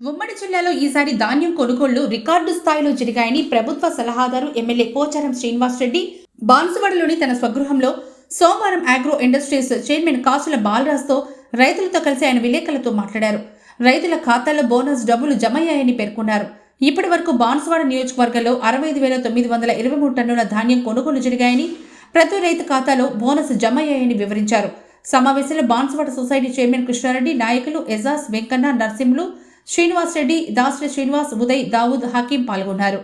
ఉమ్మడి జిల్లాలో ఈసారి ధాన్యం కొనుగోళ్ళు రికార్డు స్థాయిలో జరిగాయని ప్రభుత్వ సలహాదారు ఎమ్మెల్యే పోచారం శ్రీనివాస్ రెడ్డి. బాన్సువాడలోని తన స్వగృహంలో సోమవారం ఆగ్రో ఇండస్ట్రీస్ చైర్మన్ కాసుల బాలరాజ్తో రైతులతో కలిసి ఆయన విలేకరులతో మాట్లాడారు. రైతుల ఖాతాలో బోనస్ డబ్బులు జమయ్యాయని పేర్కొన్నారు. ఇప్పటి వరకు బాన్సువాడ నియోజకవర్గంలో అరవై ఐదు వేల తొమ్మిది వందల ఇరవై మూడు టన్నుల ధాన్యం కొనుగోలు జరిగాయని ప్రతి రైతు ఖాతాలో బోనస్ జమయ్యాయని వివరించారు. సమావేశంలో బాన్సువాడ సొసైటీ చైర్మన్ కృష్ణారెడ్డి నాయకులు ఎజాజ్ వెంకన్న నర్సింహులు శ్రీనివాస్ రెడ్డి దాసరి శ్రీనివాస్ ఉదయ్ దావుద్ హకీం పాల్గొన్నారు.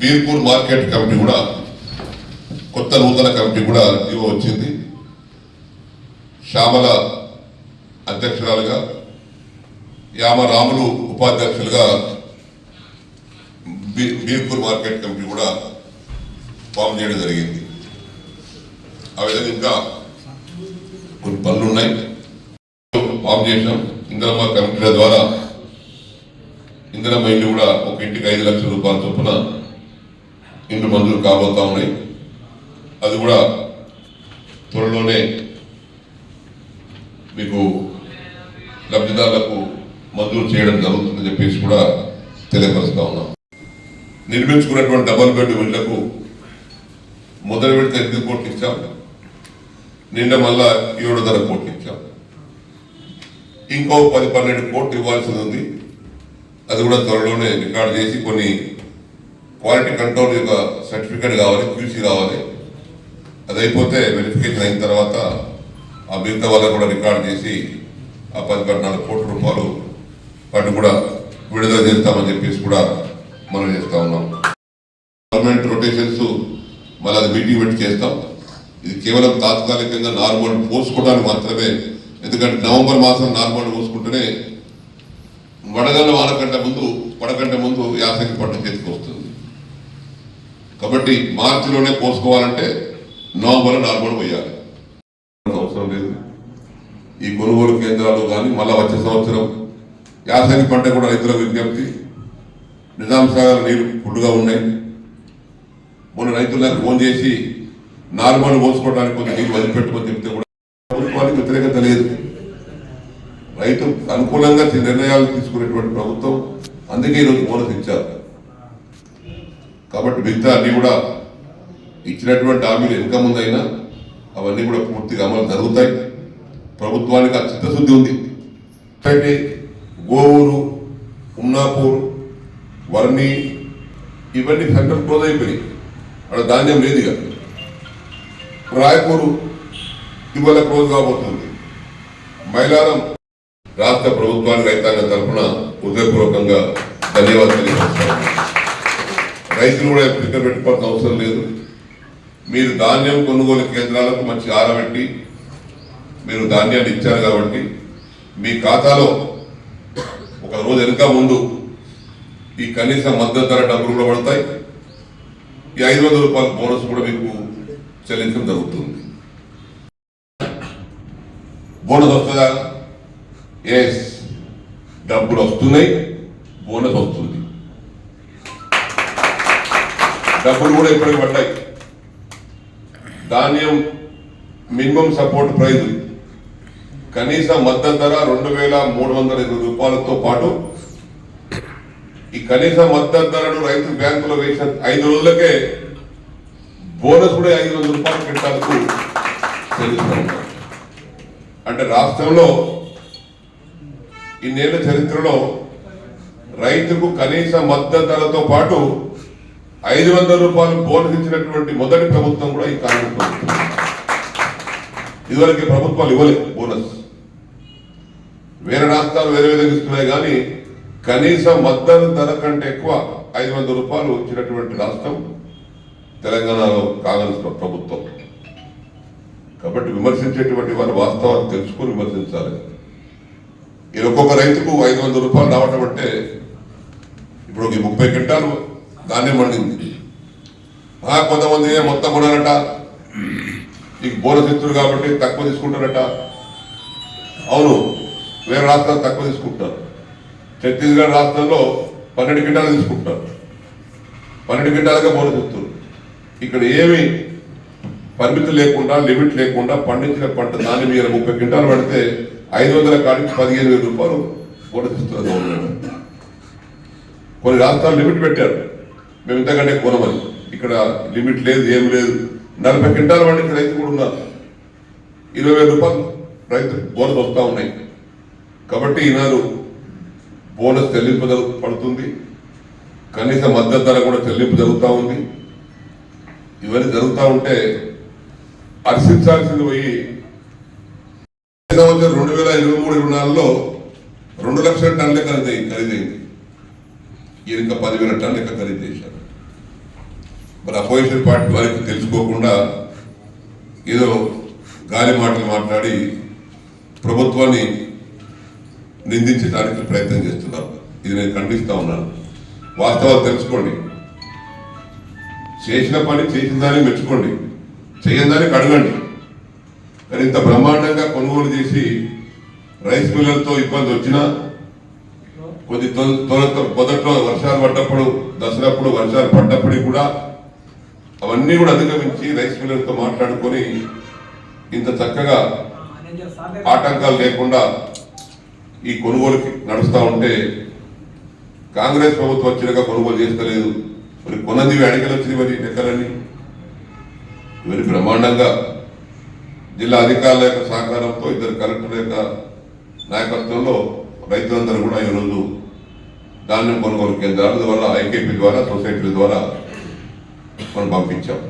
బీర్పూర్ మార్కెట్ కమిటీ కూడా కొత్త నూతన కమిటీ కూడా జీవో వచ్చింది. శ్యామల అధ్యక్షురాలుగా యామ రాములు ఉపాధ్యక్షులుగా బీర్పూర్ మార్కెట్ కమిటీ కూడా ఫామ్ చేయడం జరిగింది. ఆ విధంగా ఇంకా కొన్ని పనులు ఉన్నాయి. ఫామ్ చేసినాం. ఇందిరమ్మ కమిటీల ద్వారా ఇందిరమ్మ ఇల్లు కూడా ఒక ఇంటికి ఐదు లక్షల రూపాయల చొప్పున ఇండ్లు మంజూరు కాబోతా ఉన్నాయి. అది కూడా త్వరలోనే మీకు లబ్ధిదారులకు మంజూరు చేయడం జరుగుతుందని చెప్పేసి కూడా తెలియపరుస్తా ఉన్నాం. నిర్మించుకున్నటువంటి డబల్ బెడ్ ఇళ్ళకు మొదటి విడత ఎనిమిది కోట్లు ఇచ్చాం. నిన్న మళ్ళా ఏడున్నర కోట్లు ఇచ్చాం. ఇంకో పది పన్నెండు కోట్లు ఇవ్వాల్సింది ఉంది. అది కూడా త్వరలోనే రికార్డ్ చేసి కొన్ని క్వాలిటీ కంట్రోల్ యొక్క సర్టిఫికేట్ కావాలి క్యూసీ కావాలి అది అయిపోతే వెరిఫికేషన్ అయిన తర్వాత ఆ మిగతా వాళ్ళకు కూడా రికార్డ్ చేసి ఆ పది పద్నాలుగు కోట్ల రూపాయలు వాటిని కూడా విడుదల చేస్తామని చెప్పేసి కూడా మనం చేస్తా ఉన్నాం. గవర్నమెంట్ రొటేషన్స్ మళ్ళీ అది మీటింగ్ పెట్టి చేస్తాం. ఇది కేవలం తాత్కాలికంగా నార్మల్ పోసుకోవడానికి మాత్రమే ఎందుకంటే నవంబర్ మాసం నార్మల్ పోసుకుంటేనే వడగల వానకంటే ముందు పడకంటే ముందు యాసంగి పంట చేతికి వస్తుంది. కాబట్టి మార్చిలోనే పోసుకోవాలంటే నవంబర్ నార్మల్ పోయాలి. అవసరం లేదు. ఈ కొనుగోలు కేంద్రాలు కానీ మళ్ళీ వచ్చే సంవత్సరం యాసంగి పంట కూడా రైతుల విజ్ఞప్తి. నిజాం సాగర్ నీళ్ళు ఉన్నాయి. మొన్న రైతులకు ఫోన్ చేసి నార్మల్ పోసుకోవడానికి కొంచెం నీళ్ళు వదిలిపెట్టమని చెప్తే కూడా ప్రభుత్వానికి వ్యతిరేకత లేదు రైతు అనుకూలంగా నిర్ణయాలు తీసుకునేటువంటి ప్రభుత్వం అందుకే ఈరోజు బోనస్ ఇచ్చారు. కాబట్టి మిగతా అన్ని కూడా ఇచ్చినటువంటి హామీలు వెనుక ముందైనా అవన్నీ కూడా పూర్తిగా అమలు జరుగుతాయి. ప్రభుత్వానికి ఆ చిత్తశుద్ధి ఉంది. అయితే గోవూరు ఉమ్నాపూర్ వర్ణి ఇవన్నీ సెంటర్ క్లోజ్ అయిపోయినాయి. అక్కడ ధాన్యం లేదు ఇక. రాయపూరు ఇవాళ క్లోజ్ కాబోతుంది. మైలారం రాష్ట్ర ప్రభుత్వానికి రైతాంగ తరఫున హృదయపూర్వకంగా ధన్యవాదాలు తెలియజేస్తాను. రైతులు కూడా ఫికర్ పెట్టుకోవాల్సిన అవసరం లేదు. మీరు ధాన్యం కొనుగోలు కేంద్రాలకు మంచి ఆరబెట్టి మీరు ధాన్యాన్ని ఇచ్చారు కాబట్టి మీ ఖాతాలో ఒక రోజు వెనుక ముందు ఈ కనీస మద్దతు ధర డబ్బులు కూడా పడతాయి. ఈ ఐదు వందల రూపాయల బోనస్ కూడా మీకు చెల్లించడం జరుగుతుంది. బోనస్ వస్తుందా? ఎస్ డబ్బులు వస్తున్నాయి బోనస్ వస్తుంది. డబ్బులు కూడా ఇప్పటికి పడ్డాయి. ధాన్యం మినిమం సపోర్ట్ ప్రైజ్ కనీస మద్దతు ధర రెండు వేల మూడు వందల ఇరవై రూపాయలతో పాటు ఈ కనీస మద్దతు ధరను రైతు బ్యాంకులో వేసిన ఐదు రోజులకే బోనస్ కూడా ఐదు వందల రూపాయలు పెట్టాలకు తెలుస్తూ అంటే రాష్ట్రంలో ఇన్నేళ్ళ చరిత్రలో రైతుకు కనీస మద్దతు ధరతో పాటు ఐదు వందల రూపాయలు బోనస్ ఇచ్చినటువంటి మొదటి ప్రభుత్వం కూడా ఈ కాంగ్రెస్ ప్రభుత్వం. ఇదివరకు ప్రభుత్వాలు ఇవ్వలేదు బోనస్. వేరే రాష్ట్రాలు వేరే విధంగా ఇస్తున్నాయి కానీ కనీస మద్దతు ధర కంటే ఎక్కువ ఐదు వందల రూపాయలు ఇచ్చినటువంటి రాష్ట్రం తెలంగాణలో కాంగ్రెస్ ప్రభుత్వం. కాబట్టి విమర్శించేటువంటి వారు వాస్తవాలు తెలుసుకుని విమర్శించాలి. ఈ ఒక్కొక్క రైతుకు ఐదు వందల రూపాయలు రావటం అంటే ఇప్పుడు ఈ ముప్పై క్వింటాలు ధాన్యం పండింది. ఆ కొంతమంది మొత్తం కొనాలట? నీకు బోనస్ ఇస్తున్నారు కాబట్టి తక్కువ తీసుకుంటారట. అవును వేరే రాష్ట్రాలు తక్కువ తీసుకుంటారు. ఛత్తీస్గఢ్ రాష్ట్రంలో పన్నెండు క్వింటాలు తీసుకుంటారు. పన్నెండు క్వింటాలుగా బోనస్ ఇస్తున్నారు ఇక్కడ ఏమి పరిమితి లేకుండా లిమిట్ లేకుండా పండించిన పంట ధాన్యం మీద ముప్పై క్వింటాలు పడితే ఐదు వందల కాడికి పదిహేను వేల రూపాయలు బోనస్ గవర్నమెంట్ కొన్ని రాష్ట్రాలు లిమిట్ పెట్టారు. మేము ఇంతకంటే కొనమని ఇక్కడ లిమిట్ లేదు ఏం లేదు. నలభై క్వింటాల వాడికి రైతు కూడా ఉన్నారు. ఇరవై వేల రూపాయలు రైతు బోనస్ వస్తూ ఉన్నాయి. కాబట్టి ఈనాడు బోనస్ చెల్లింపు జరుగు- పడుతుంది. కనీస మద్దతు ధర కూడా చెల్లింపు జరుగుతూ ఉంది. ఇవన్నీ జరుగుతూ ఉంటే హర్షించాల్సింది పోయి సంవత్సరం రెండు వేల ఇరవై మూడు ఇరవై నాలుగులో రెండు లక్షల టన్నుల ఖరీదై ఖరీదైంది. ఈయన పదివేల టన్నులు లెక్క ఖరీదు చేశారు. మరి అపోజిషన్ పార్టీ వారికి తెలుసుకోకుండా ఏదో గాలి మాటలు మాట్లాడి ప్రభుత్వాన్ని నిందించడానికి ప్రయత్నం చేస్తున్నారు. ఇది నేను ఖండిస్తా ఉన్నాను. వాస్తవాలు తెలుసుకోండి. చేసిన పని చేసిన దాన్ని మెచ్చుకోండి. చేయని దానికి అడగండి. కానీ ఇంత బ్రహ్మాండంగా కొనుగోలు చేసి రైస్ మిల్లర్తో ఇబ్బంది వచ్చినా కొద్ది తొల- మొదట్లో వర్షాలు పడ్డప్పుడు దసరాప్పుడు వర్షాలు పడ్డప్పుడు కూడా అవన్నీ కూడా అధిగమించి రైస్ మిల్లర్తో మాట్లాడుకొని ఇంత చక్కగా ఆటంకాలు లేకుండా ఈ కొనుగోలుకి నడుస్తూ ఉంటే కాంగ్రెస్ ప్రభుత్వం వచ్చినాక కొనుగోలు చేస్తలేదు. మరి కొన్నది అడిగలు వచ్చింది మరి లెక్కలన్నీ. ఇవన్నీ బ్రహ్మాండంగా జిల్లా అధికారుల యొక్క సహకారంతో ఇద్దరు కలెక్టర్ యొక్క నాయకత్వంలో రైతులందరూ కూడా ఈరోజు ధాన్యం కొనుగోలు కేంద్రాల ద్వారా ఐకేపీ ద్వారా సొసైటీల ద్వారా మనం పంపించాం.